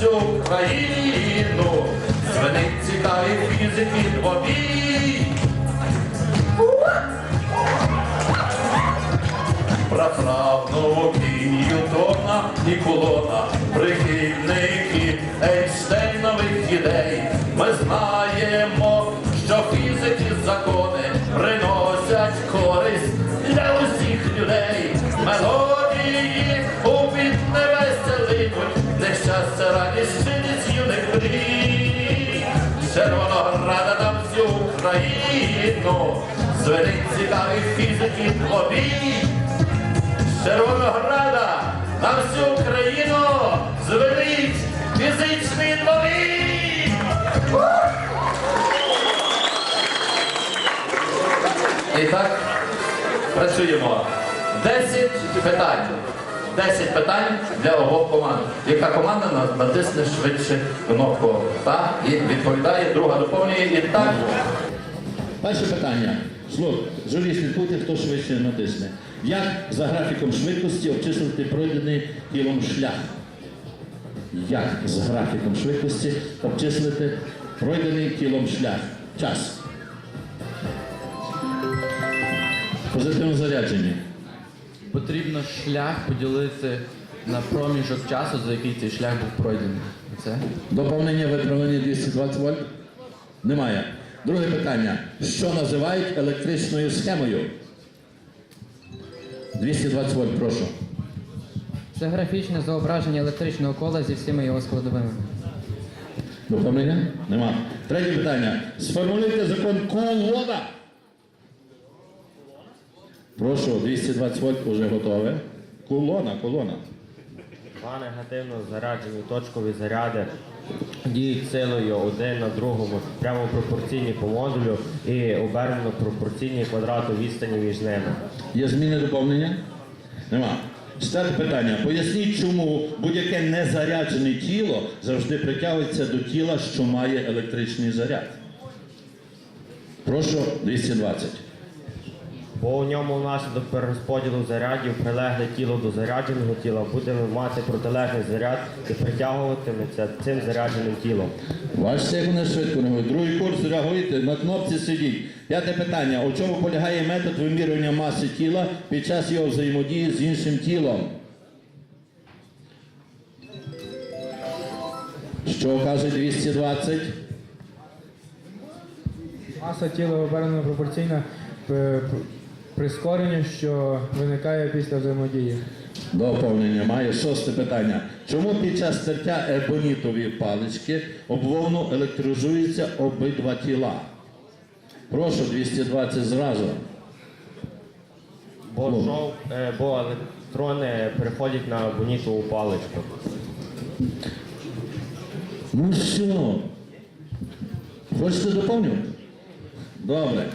всю Україну, звенить цікаві фізики двобій. Праправного Ньютона і колона, прихильники Ейнштейнових ідей. Ми знаємо, що фізики закони приносять користь для усіх людей. Мелодії звенить цікаві фізики обій. Червонограда на всю Україну звенить фізичний двобій! І так, працюємо. 10 питань. 10 питань для обох команд. Яка команда натисне швидше кнопку «та» і відповідає, друга доповнює. І так, Перше питання. Слух, журі слідкуйте, хто швидше натисне. Як за графіком швидкості обчислити пройдений тілом шлях? Як з графіком швидкості обчислити пройдений тілом шлях? Час. Позитивно заряджені. Потрібно шлях поділити на проміжок часу, за який цей шлях був пройдений. Це Доповнення виправлення 220 вольт? Немає. Друге питання. Що називають електричною схемою? 220 вольт, прошу. Це графічне зображення електричного кола зі всіма його складовими. Доповнення? Нема. Третє питання. Сформулюйте закон Кулона. Прошу, 220 вольт вже готове. Кулона, колона. Два негативно заряджені точкові заряди діють силою один на другому прямо пропорційні по модулю і обернено пропорційні квадрату відстані між ними. Є зміни доповнення? Нема. Четверте питання. Поясніть, чому будь-яке незаряджене тіло завжди притягується до тіла, що має електричний заряд. Прошу, 220. Бо у ньому внаслідок перерозподілу зарядів прилегле тіло до зарядженого тіла буде мати протилежний заряд і притягуватиметься цим зарядженим тілом. Бачите, як вони швидко реагують. Другий курс реагуєте, на кнопці сидіть. П'яте питання. У чому полягає метод вимірювання маси тіла під час його взаємодії з іншим тілом? Що каже 220? Маса тіла обернена пропорційна п- прискоренню, що виникає після взаємодії. Доповнення має шосте питання. Чому під час тертя ебонітової палички об вовну електризуються обидва тіла? Прошу 220 зразу. Бо, жов, е, бо електрони переходять на бонітову паличку. Ну що? Хочете доповнювати? Добре.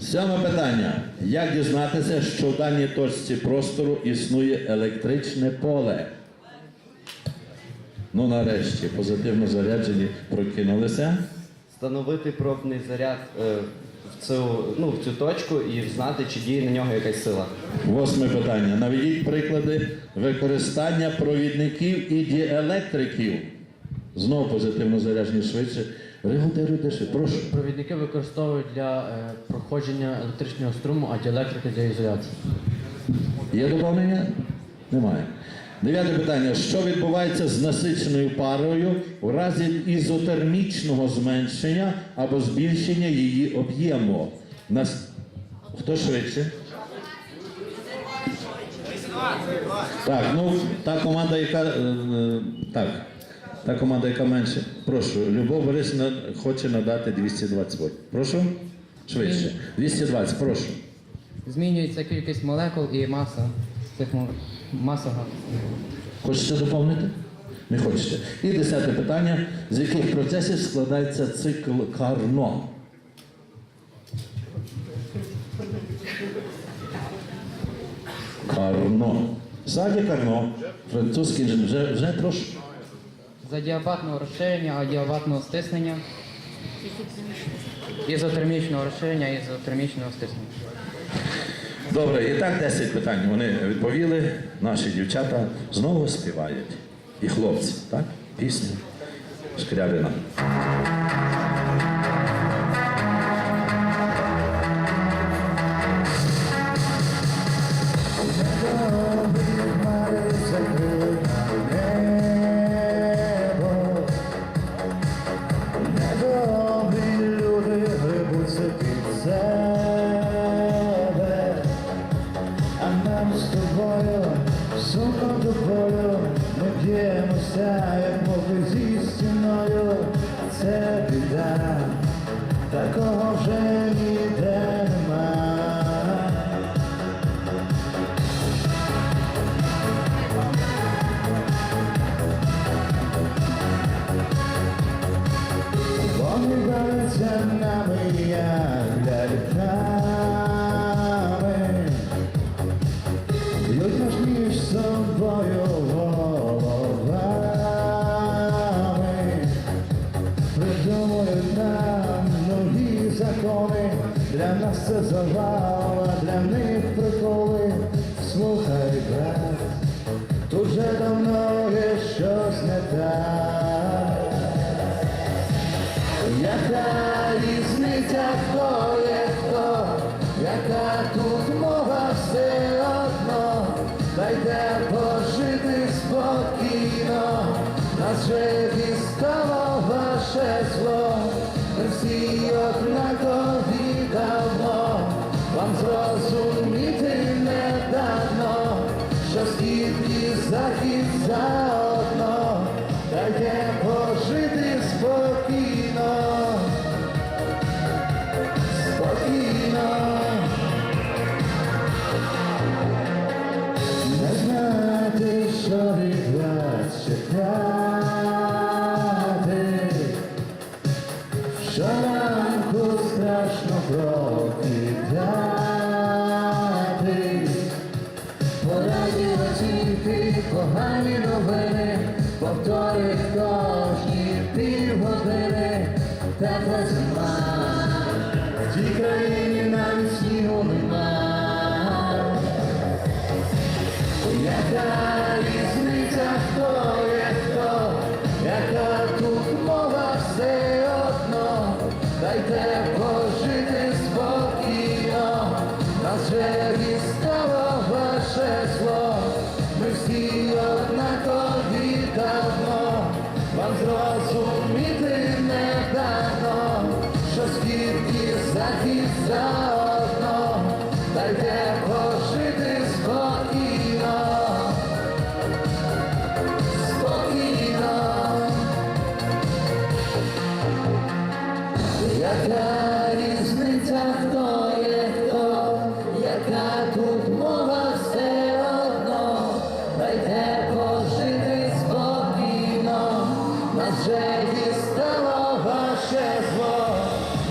Сьоме питання. Як дізнатися, що в даній точці простору існує електричне поле? Ну, нарешті, позитивно заряджені прокинулися. встановити пробний заряд е, в цю, ну, в цю точку і знати, чи діє на нього якась сила. Восьме питання. Наведіть приклади використання провідників і діелектриків. Знову позитивно заряджені швидше. Швидко. Прошу. Провідники використовують для е, проходження електричного струму, а діелектрики для ізоляції. Є доповнення? Немає. Дев'яте питання. Що відбувається з насиченою парою в разі ізотермічного зменшення або збільшення її об'єму? Нас... Хто швидше? Так, ну та команда, яка е, е, так, та команда, яка менше. Прошу, Любов Борисівна хоче надати 220 вольт. Прошу? Швидше. 220, прошу. Змінюється кількість молекул і маса цих маса газу. Хочете доповнити? Не хочете. І десяте питання. З яких процесів складається цикл Карно? Карно. Саді Карно. Французький вже, вже трошки. За діабатного розширення, адіабатного стиснення, ізотермічного розширення, ізотермічного стиснення. Добре, і так 10 питань. Вони відповіли. Наші дівчата знову співають. І хлопці, так? Пісню Шкрябіна.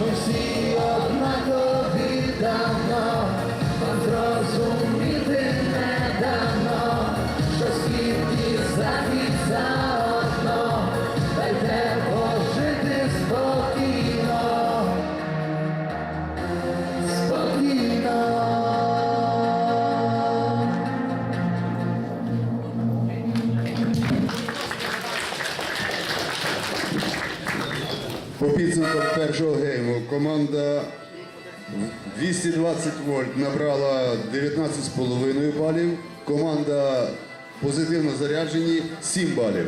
Ми всі однакові давно, команда 220 вольт набрала 19,5 балів. Команда позитивно заряджені 7 балів.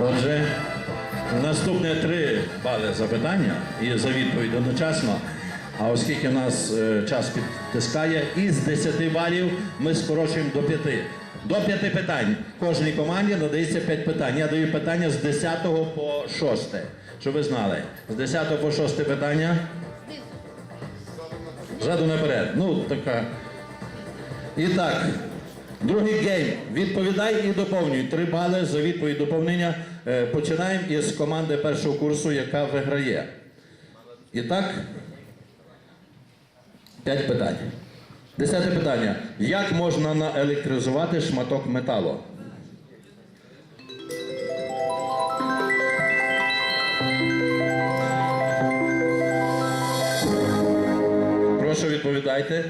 Отже, наступне три бали запитання і за відповідь одночасно. А оскільки в нас е, час підтискає, із 10 балів ми скорочуємо до 5. До 5 питань. Кожній команді надається 5 питань. Я даю питання з 10 по 6. Щоб ви знали. З 10 по 6 питання. Ззаду наперед. Ну, така. І так, другий гейм. Відповідай і доповнюй. Три бали за відповідь доповнення. Е, Починаємо із команди першого курсу, яка виграє. І так, п'ять питань. Десяте питання. Як можна наелектризувати шматок металу? Прошу відповідайте.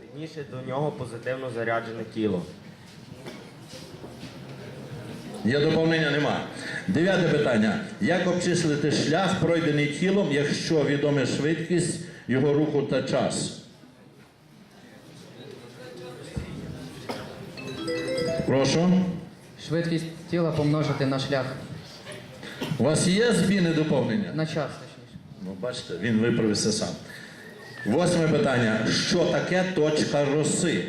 Підніше до нього позитивно заряджене тіло. Є доповнення нема. Дев'яте питання. Як обчислити шлях, пройдений тілом, якщо відома швидкість його руху та час? Прошу. Швидкість тіла помножити на шлях. У вас є зміни доповнення? На час, точніше. Ну, бачите, він виправився сам. Восьме питання. Що таке точка роси?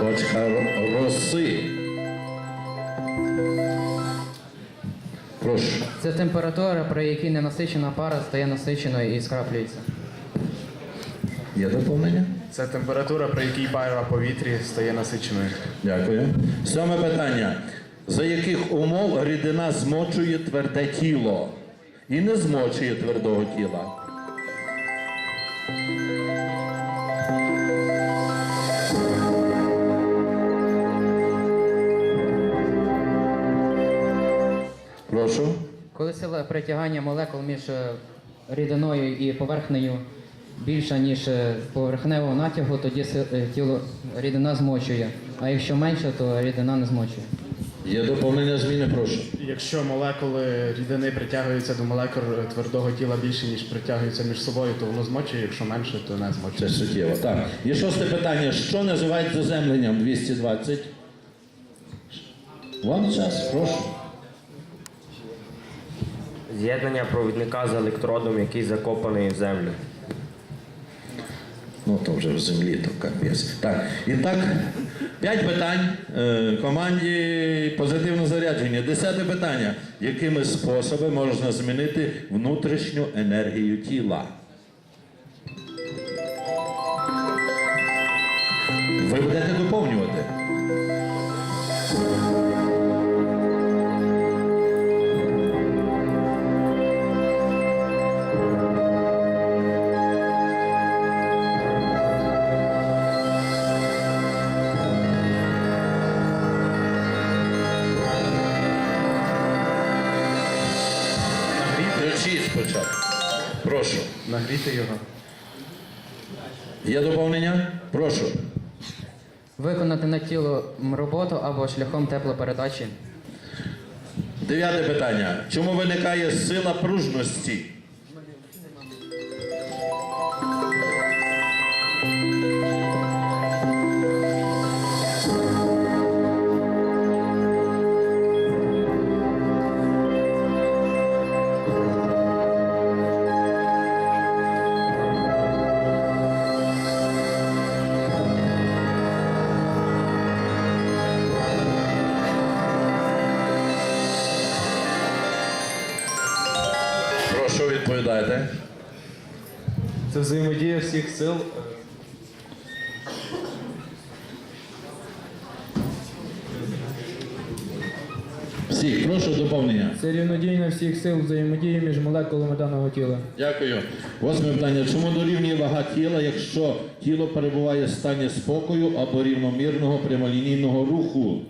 Точка ро- роси. Прошу. Це температура, при якій ненасичена пара стає насиченою і скраплюється. Є доповнення? Це температура, при якій пара повітрі стає насиченою. Дякую. Сьоме питання. За яких умов рідина змочує тверде тіло і не змочує твердого тіла? Прошу. Коли сила притягання молекул між е, рідиною і поверхнею більша, ніж е, поверхневого натягу, тоді е, тіло рідина змочує. А якщо менше, то рідина не змочує. Є доповнення зміни, прошу. Якщо молекули рідини притягуються до молекул твердого тіла більше, ніж притягуються між собою, то воно змочує, якщо менше, то не змочує. Це суттєво. Так. І шосте питання. Що називають заземленням 220? Вам час, прошу. З'єднання провідника з електродом, який закопаний в землю. Ну, то вже в землі, то капець. Так, і так, п'ять питань е, команді позитивно зарядження. Десяте питання. Якими способами можна змінити внутрішню енергію тіла? Ключі спочатку. Прошу. Нагріти його. Є доповнення? Прошу. Виконати на тіло роботу або шляхом теплопередачі. Дев'яте питання. Чому виникає сила пружності? Прошу відповідайте. Це взаємодія всіх сил. Всіх, прошу доповнення. Це рівнодійна всіх сил взаємодії між молекулами даного тіла. Дякую. Восьме питання. Чому дорівнює вага тіла, якщо тіло перебуває в стані спокою або рівномірного прямолінійного руху?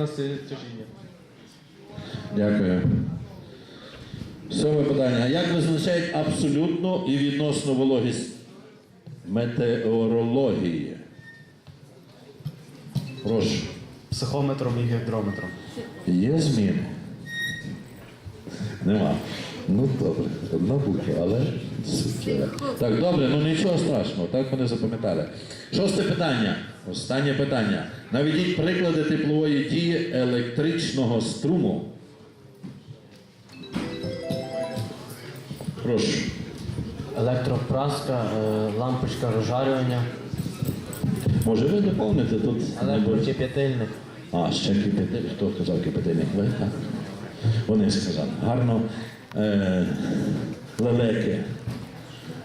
На силі тяжіння. Дякую. Сьоме питання. Як визначають абсолютну і відносну вологість метеорології? Прошу. Психометром і гідрометром. Є зміни? Нема. Ну добре, одна буква, але. Так, добре, ну нічого страшного, так вони запам'ятали. Шосте питання. Останнє питання. Наведіть приклади теплової дії електричного струму. Прошу. Електропраска, е, лампочка розжарювання, Може ви доповните тут? електрокип'ятильник. А, ще кипятильник. Хто казав кипятильник? Ви, так? Вони сказали. Гарно. Е, лелеки.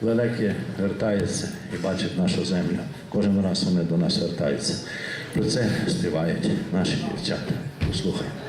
Лелеки вертаються і бачать нашу землю. Кожен раз вони до нас вертаються. Про це співають наші дівчата. Послухаємо.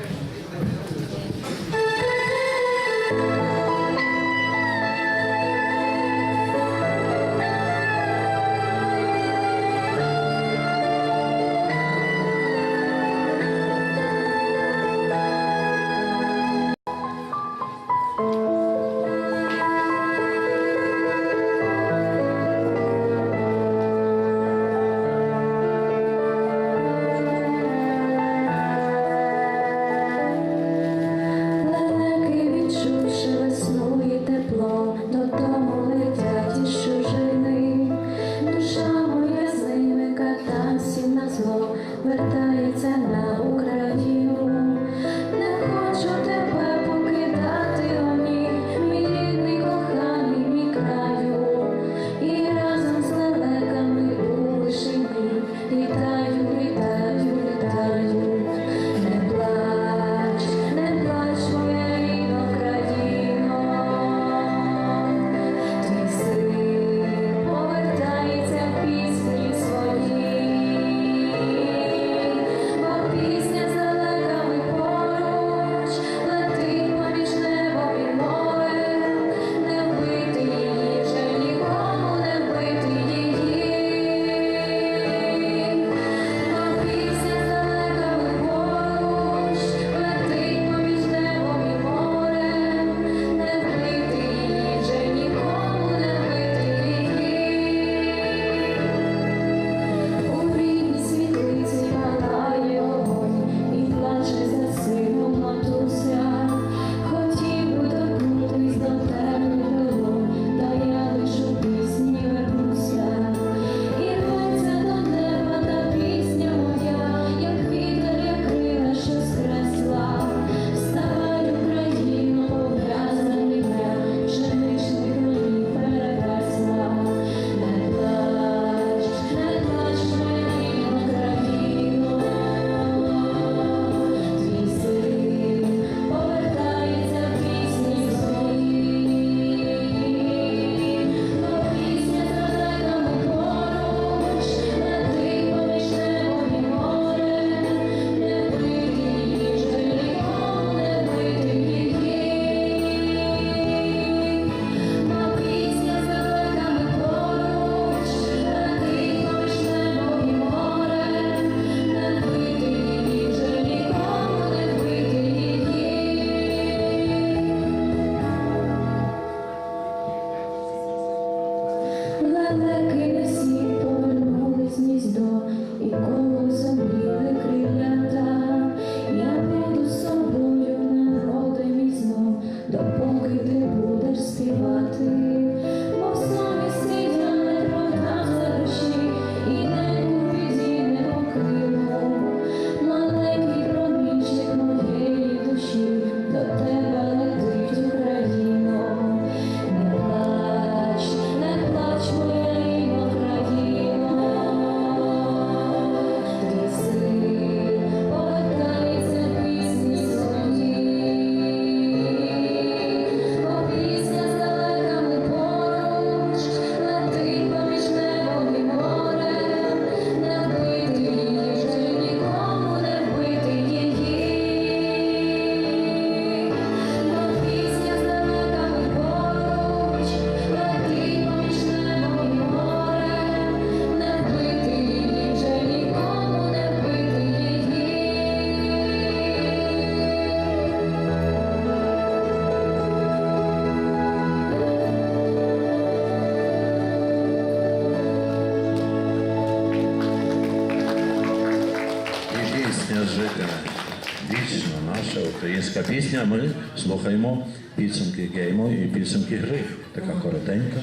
Пісня. Ми слухаємо підсумки гейму і підсумки гри. Така коротенька,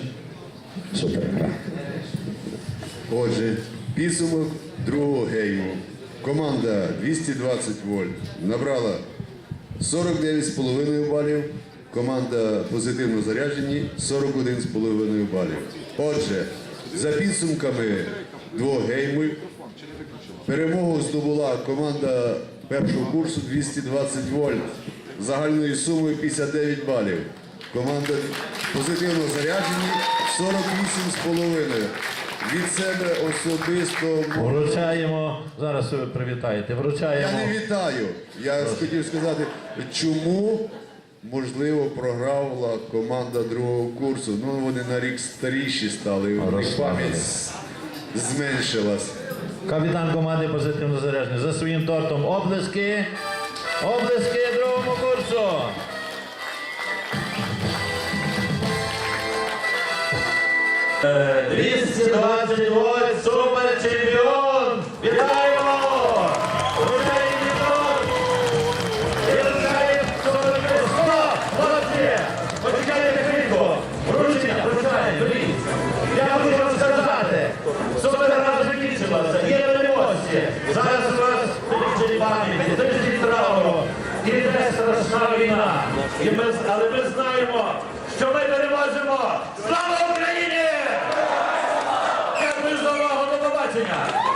супер. Отже, підсумок другого гейму. Команда 220 вольт набрала 49,5 балів. Команда позитивно заряджені 41,5 балів. Отже, за підсумками двох геймів перемогу здобула команда першого курсу 220 вольт загальною сумою 59 балів. Команда позитивно заряджені 48,5. Від себе особисто Вручаємо, зараз ви привітаєте, я не вітаю. Я хотів сказати, чому можливо програла команда другого курсу. Ну вони на рік старіші стали, у них пам'ять зменшилась. Капітан команди позитивно заряджений. За своїм тортом облески. Облески 220 вольт, супер чемпіон! Вітаємо! Вручаємо торт! І вручаємо 40 Стоп! Молодці! Почекайте хвильку! Вручення, вручаємо, беріть! Я хочу вам сказати, супергра закінчилася, є переможці. Зараз у вас тиждень пам'яті, тиждень трауру. І йде страшна війна. І ми, Jessica.